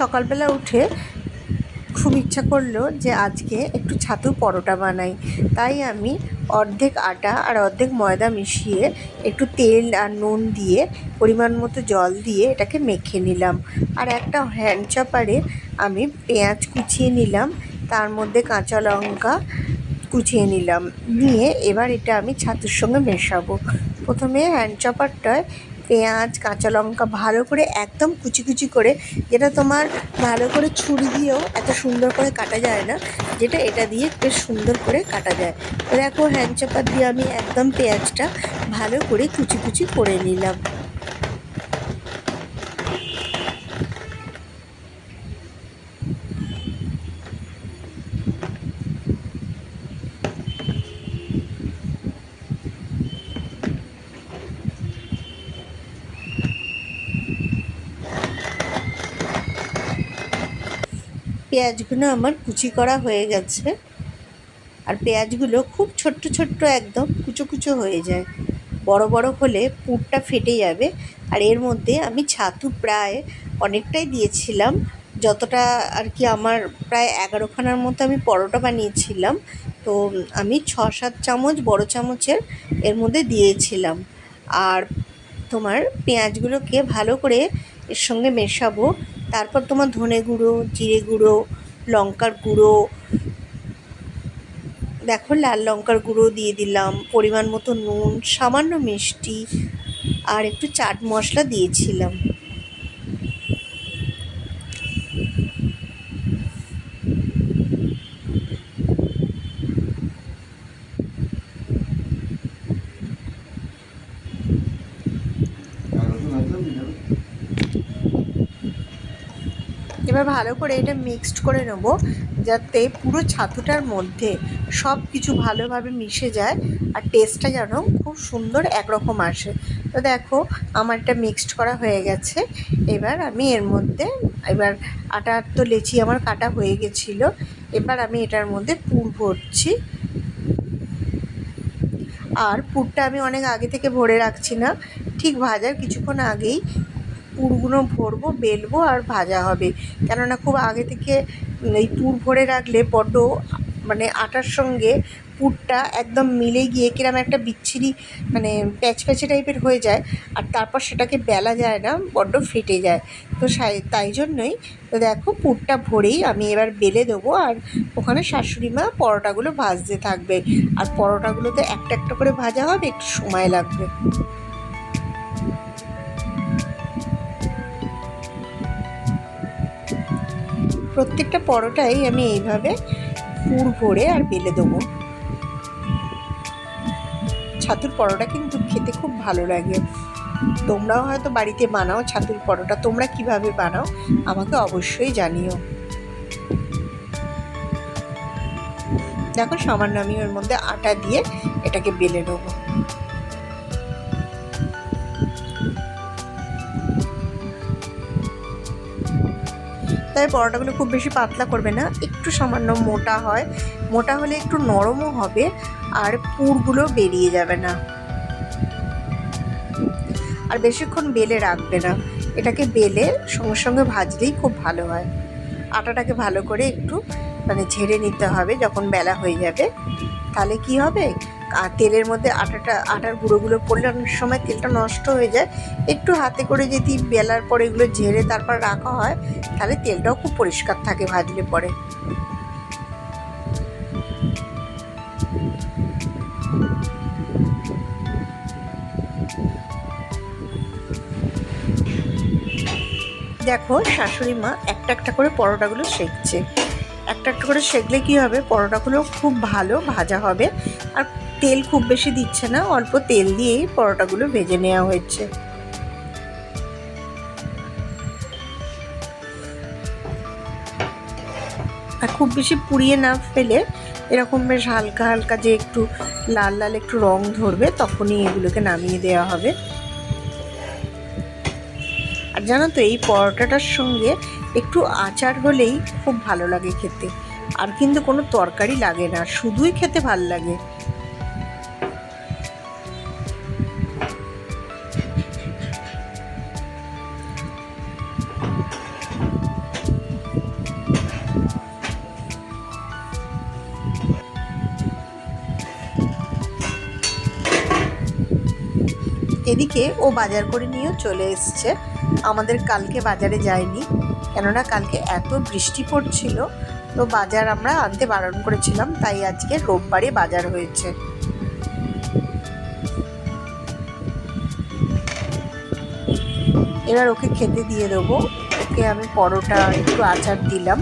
সকালবেলা উঠে খুব ইচ্ছা করল যে আজকে একটু ছাতু পরোটা বানাই। তাই আমি অর্ধেক আটা আর অর্ধেক ময়দা মিশিয়ে একটু তেল আর নুন দিয়ে, পরিমাণ মতো জল দিয়ে এটাকে মেখে নিলাম। আর একটা হ্যান্ড চপারে আমি পেঁয়াজ কুচিয়ে নিলাম, তার মধ্যে কাঁচা লঙ্কা কুচিয়ে নিলাম। নিয়ে এবার এটা আমি ছাতুর সঙ্গে মেশাবো। প্রথমে হ্যান্ড চপারটায় পেঁয়াজ, কাঁচা লঙ্কা ভালো করে একদম কুচি কুচি করে যেটা তোমার ভালো করে ছুরি দিয়েও এত সুন্দর করে কাটা যায় না, যেটা এটা দিয়ে বেশ সুন্দর করে কাটা যায়। দেখো, হ্যান্ড চপার দিয়ে আমি একদম পেঁয়াজটা ভালো করে কুচি কুচি করে নিলাম। পেঁয়াজগুলো আমার কুচি করা হয়ে গেছে। আর পেঁয়াজগুলো খুব ছোট্ট ছোট্ট একদম কুচো কুচো হয়ে যায়। বড় বড় হলে পুরটা ফেটে যাবে। আর এর মধ্যে আমি ছাতু প্রায় অনেকটাই দিয়েছিলাম। যতটা আর কি আমার প্রায় এগারোখানার মতো আমি পরোটা বানিয়েছিলাম। তো আমি ছ সাত চামচ বড় চামচের এর মধ্যে দিয়েছিলাম। আর তোমার পেঁয়াজগুলোকে ভালো করে এর সঙ্গে মেশাবো। তারপর তোমার ধনে গুঁড়ো, জিরে গুঁড়ো লঙ্কার গুঁড়ো। দেখো লাল লঙ্কার গুঁড়ো দিয়ে দিলাম, পরিমাণ মতো নুন, সামান্য মিষ্টি, আর একটু চাট মশলা দিয়েছিলাম। এবার ভালো করে এটা মিক্সড করে নেব, যাতে পুরো ছাতুটার মধ্যে সব কিছু ভালোভাবে মিশে যায় আর টেস্টটা যেন খুব সুন্দর একরকম আসে। তো দেখো আমার এটা মিক্সড করা হয়ে গেছে। এবার আমি এর মধ্যে, এবার আটার তো লেচি আমার কাটা হয়ে গেছিল, এবার আমি এটার মধ্যে পুর ভরছি। আর পুরটা আমি অনেক আগে থেকে ভরে রাখছি না, ঠিক ভাজার কিছুক্ষণ আগেই পুরগুলো ভরবো, বেলবো আর ভাজা হবে। কেননা খুব আগে থেকে এই পুর ভরে রাখলে বড্ড মানে আটার সঙ্গে পুরটা একদম মিলে গিয়ে কিরম একটা বিচ্ছিরি মানে প্যাচ প্যাচে টাইপের হয়ে যায় আর তারপর সেটাকে বেলা যায় না, বড্ড ফেটে যায়। তো তাই জন্যই তো দেখো পুরটা ভরেই আমি এবার বেলে দেবো আর ওখানে শাশুড়ি মা পরোটাগুলো ভাজতে থাকবে। আর পরোটাগুলোতে একটা একটা করে ভাজা হবে, একটু সময় লাগবে। প্রত্যেকটা পরোটাই আমি এইভাবে পুর ভরে আর বেলে দেবো। ছাতুর পরোটা কিন্তু খেতে খুব ভালো লাগে। তোমরাও হয়তো বাড়িতে বানাও ছাতুর পরোটা, তোমরা কীভাবে বানাও আমাকে অবশ্যই জানিও। দেখো সামান্য আমি ওর মধ্যে আটা দিয়ে এটাকে বেলে নেব। তাই পরোটাগুলো খুব বেশি পাতলা করবে না, একটু সামান্য মোটা হয়। মোটা হলে একটু নরমও হবে, আর পুরগুলো বেরিয়ে যাবে না। আর বেশিক্ষণ বেলে রাখবে না। এটাকে বেলে সঙ্গে সঙ্গে ভাজলেই খুব ভালো হয়। আটাটাকে ভালো করে একটু মানে ঝেড়ে নিতে হবে যখন বেলা হয়ে যাবে। তাহলে কি হবে? আর তেলের মধ্যে আটাটা, আটার গুঁড়োগুলো পড়লে অনেক সময় তেলটা নষ্ট হয়ে যায়। একটু হাতে করে যদি বেলার পরে এগুলো ঝেড়ে তারপর রাখা হয়, তাহলে তেলটাও খুব পরিষ্কার থাকে ভাজলে পরে। দেখো শাশুড়ি মা একটা একটা করে পরোটাগুলো সেঁকছে একটা একটা করে সেঁকলে কী হবে? পরোটাগুলো খুব ভালো ভাজা হবে। তেল খুব বেশি দিচ্ছে না, অল্প তেল দিয়েই পরোটাগুলো ভেজে নেওয়া হয়েছে। আর খুব বেশি পুড়িয়ে না ফেলে এরকম বেশ হালকা হালকা যে একটু লাল লাল একটু রং ধরবে, তখনই এগুলোকে নামিয়ে দেওয়া হবে। আর জানো তো, এই পরোটাটার সঙ্গে একটু আচার হলেই খুব ভালো লাগে খেতে। আর কিন্তু কোনো তরকারি লাগে না, শুধুই খেতে ভালো লাগে। এদিকে ও বাজার করে নিয়েও চলে এসছে। আমাদের কালকে বাজারে যায়নি, কেননা কালকে এত বৃষ্টি পড়ছিল, তো বাজার আমরা আনতে বারণ করেছিলাম, তাই আজকে রোববারে বাজার হয়েছে। এবার ওকে খেতে দিয়ে দেবো। ওকে আমি পরোটা, একটু আচার দিলাম।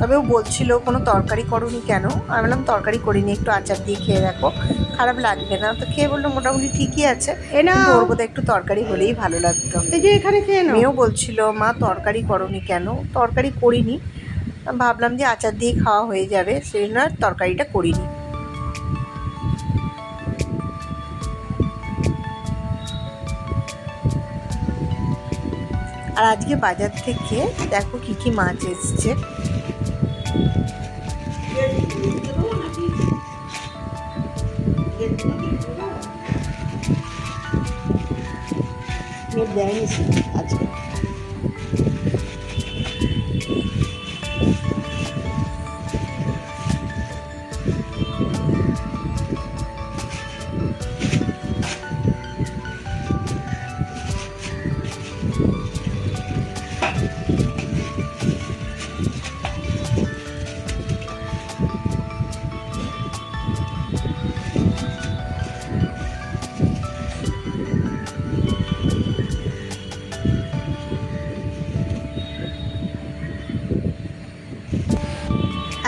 তবে ও বলছিল, কোনো তরকারি করনি কেন? আমি বললাম, তরকারি করিনি, একটু আচার দিয়ে খেয়ে দেখো। খারাপ লাগবে না। তো খেয়ে বলল মোটামুটি ঠিকই আছে। ওর বোধহয় একটু তরকারি হলেই ভালো লাগতো। এই যে এখানে খেয়ে মেয়েও বলছিল মা তরকারি করনি কেন? তরকারি করিনি। ভাবলাম যে আচার দিয়ে খাওয়া হয়ে যাবে সেই জন্য তরকারিটা করিনি। আর আজকে বাজার থেকে দেখো কি কি মাছ এসছে। 联系。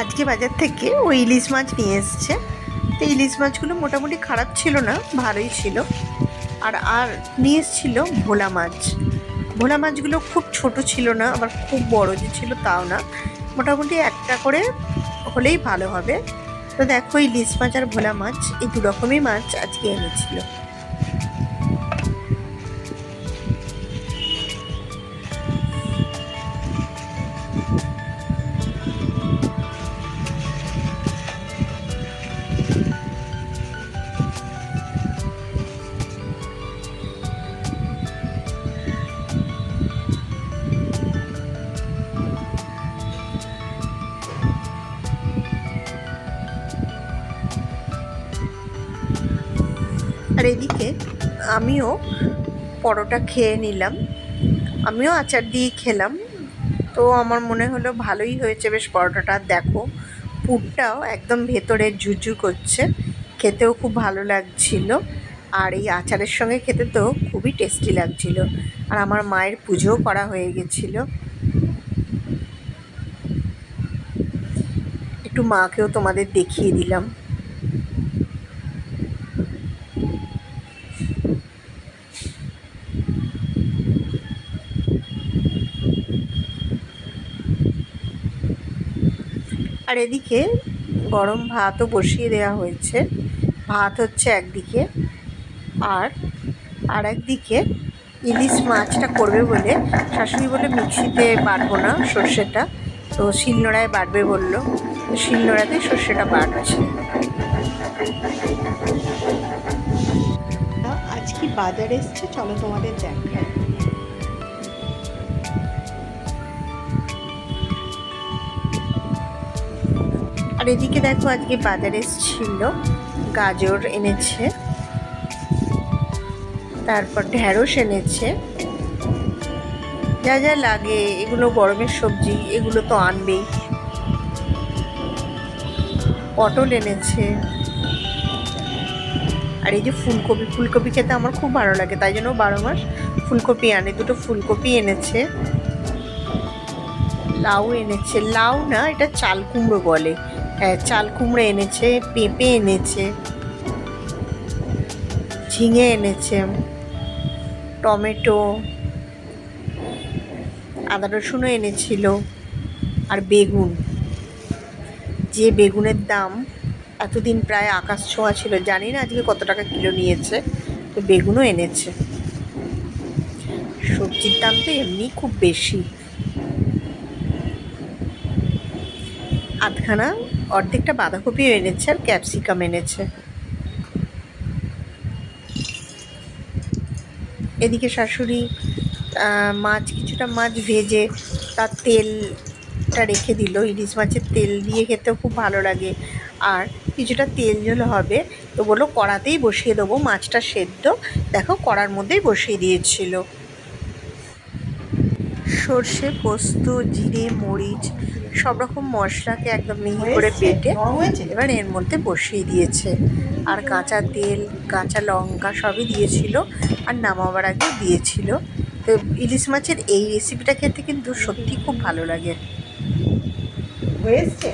আজকে বাজার থেকে ওই ইলিশ মাছ নিয়ে এসছে। তো ইলিশ মাছগুলো মোটামুটি খারাপ ছিল না, ভালোই ছিল। আর আর নিয়ে এসেছিল ভোলা মাছ। ভোলা মাছগুলো খুব ছোট ছিল না, আবার খুব বড় যে ছিল তাও না। মোটামুটি একটা করে হলেই ভালো হবে। তো দেখো ইলিশ মাছ আর ভোলা মাছ, এই দু রকমই মাছ আজকে এনেছিল। আমিও পরোটা খেয়ে নিলাম। আমিও আচার দিয়ে খেলাম। তো আমার মনে হলো ভালোই হয়েছে, বেশ পরোটাটা দেখো। পুরটাও একদম ভেতরে ঝুরঝু করছে। খেতেও খুব ভালো লাগছিল। আর এই আচারের সঙ্গে খেতে তো খুবই টেস্টি লাগছিল। আর আমার মায়ের পুজোও করা হয়ে গেছিল। একটু মাকেও তোমাদের দেখিয়ে দিলাম। আর এদিকে গরম ভাতও বসিয়ে দেওয়া হয়েছে। ভাত হচ্ছে একদিকে আর আর একদিকে ইলিশ মাছটা করবে বলে শাশুড়ি বলে মিক্সিতে বাটবো না সর্ষেটা। তো শিলনোড়ায় বাটবে বলল। শিলনোড়াতে সর্ষেটা বাটছে। আজ কি বাজার এসছে? চলো তোমাদের দেখায় আর এদিকে দেখো আজকে বাজারে ছিল, গাজর এনেছে, তারপর ঢ্যাঁড়স এনেছে। যা যা লাগে, এগুলো গরমের সবজি, এগুলো তো আনবেই। পটল এনেছে। আর এই যে ফুলকপি ফুলকপি খেতে আমার খুব ভালো লাগে, তাই জন্য বারো মাস ফুলকপি আনে, দুটো ফুলকপি এনেছে। লাউ এনেছে, লাউ না, এটা চাল কুমড়ো বলে। চাল কুমড়ো এনেছে, পেঁপে এনেছে, ঝিঙে এনেছে, টমেটো, আদা রসুনও এনেছিল আর বেগুন। যে বেগুনের দাম এতদিন প্রায় আকাশ ছোঁয়া ছিল, জানি না আজকে কত টাকা কিলো নিয়েছে, তো বেগুনও এনেছে। সবজির দাম তো এমনি খুব বেশি। আধখানা অর্ধেকটা বাঁধাকপিও এনেছে আর ক্যাপসিকাম এনেছে। এদিকে শাশুড়ি মাছ, কিছুটা মাছ ভেজে তার তেলটা রেখে দিল। ইলিশ মাছের তেল দিয়ে খেতেও খুব ভালো লাগে। আর কিছুটা তেল ঝোল হবে তো বলল, কড়াতেই বসিয়ে দেবো মাছটা সেদ্ধ। দেখো কড়ার মধ্যেই বসিয়ে দিয়েছিল। সর্ষে, পোস্ত, জিরে, মরিচ সব রকম মশলাকে একদম মিহি করে বেটে এবার এর মধ্যে বসিয়ে দিয়েছে। আর কাঁচা তেল কাঁচা লঙ্কা সবই দিয়েছিল আর নামাবার আগে দিয়েছিল। তো ইলিশ মাছের এই রেসিপিটা খেতে কিন্তু সত্যি খুব ভালো লাগে। হয়ে এসছে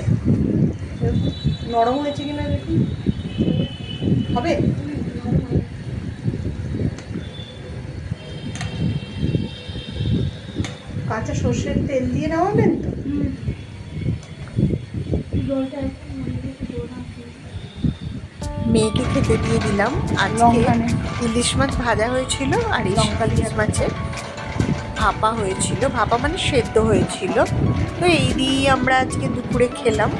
নরম হয়েছে কিনা দেখি? হবে? কাঁচা সর্ষের তেল দিয়ে নামাবেন তো? মেয়েকে খেতে দিয়ে দিলাম। আজকে ইলিশ মাছ ভাজা হয়েছিল আর ইলিশ মাছের ভাপা হয়েছিল। ভাপা মানে সেদ্ধ হয়েছিল। তো এই দিয়েই আমরা আজকে দুপুরে খেলাম।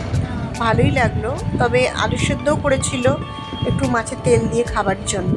ভালোই লাগল। তবে আলু সেদ্ধও করেছিল একটু মাছের তেল দিয়ে খাবার জন্য।